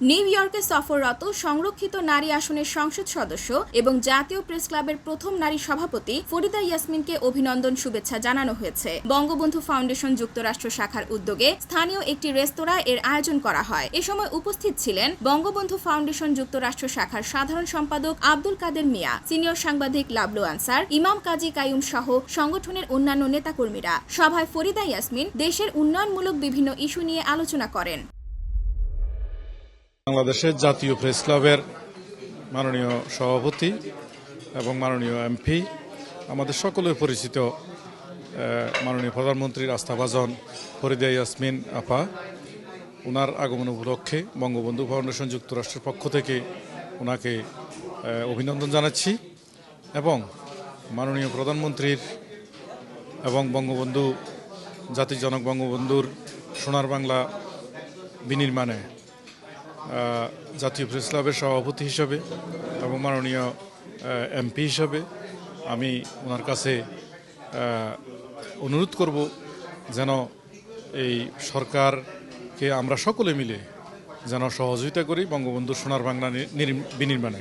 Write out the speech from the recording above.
New ইয়র্কে সফররত সংরক্ষিত নারী আসনের সংসদ সদস্য এবং জাতীয় প্রেস ক্লাবের প্রথম নারী সভাপতি ফরিদা ইয়াসমিনকে অভিনন্দন, শুভেচ্ছা জানানো হয়েছে। বঙ্গবন্ধু ফাউন্ডেশন যুক্তরাষ্ট্র শাখার উদ্যোগে স্থানীয় একটি রেস্তোরাঁ এর আয়োজন করা হয়। এ সময় উপস্থিত ছিলেন বঙ্গবন্ধু ফাউন্ডেশন যুক্তরাষ্ট্র শাখার সাধারণ সম্পাদক আব্দুল কাদের মিয়া, সিনিয়র সাংবাদিক লাবলু আনসার, ইমাম কাজী কায়ুম সহ সংগঠনের অন্যান্য নেতাকর্মীরা। সভায় ফরিদা ইয়াসমিন দেশের উন্নয়নমূলক বিভিন্ন ইস্যু নিয়ে আলোচনা করেন। বাংলাদেশের জাতীয় প্রেস ক্লাবের মাননীয় সভাপতি এবং মাননীয় এমপি, আমাদের সকলের পরিচিত মাননীয় প্রধানমন্ত্রীর আস্থাভাজন ফরিদা ইয়াসমিন আপা। ওনার আগমন উপলক্ষে বঙ্গবন্ধু ফাউন্ডেশন যুক্তরাষ্ট্রের পক্ষ থেকে ওনাকে অভিনন্দন জানাচ্ছি এবং মাননীয় প্রধানমন্ত্রীর এবং বঙ্গবন্ধু, জাতির জনক বঙ্গবন্ধুর সোনার বাংলা বিনির্মাণে জাতীয় প্রেস ক্লাবের সভাপতি হিসাবে এবং মাননীয় এমপি হিসাবে আমি ওনার কাছে অনুরোধ করব যেন এই সরকারকে আমরা সকলে মিলে যেন সহযোগিতা করি বঙ্গবন্ধু সোনার বাংলা বিনির্মাণে।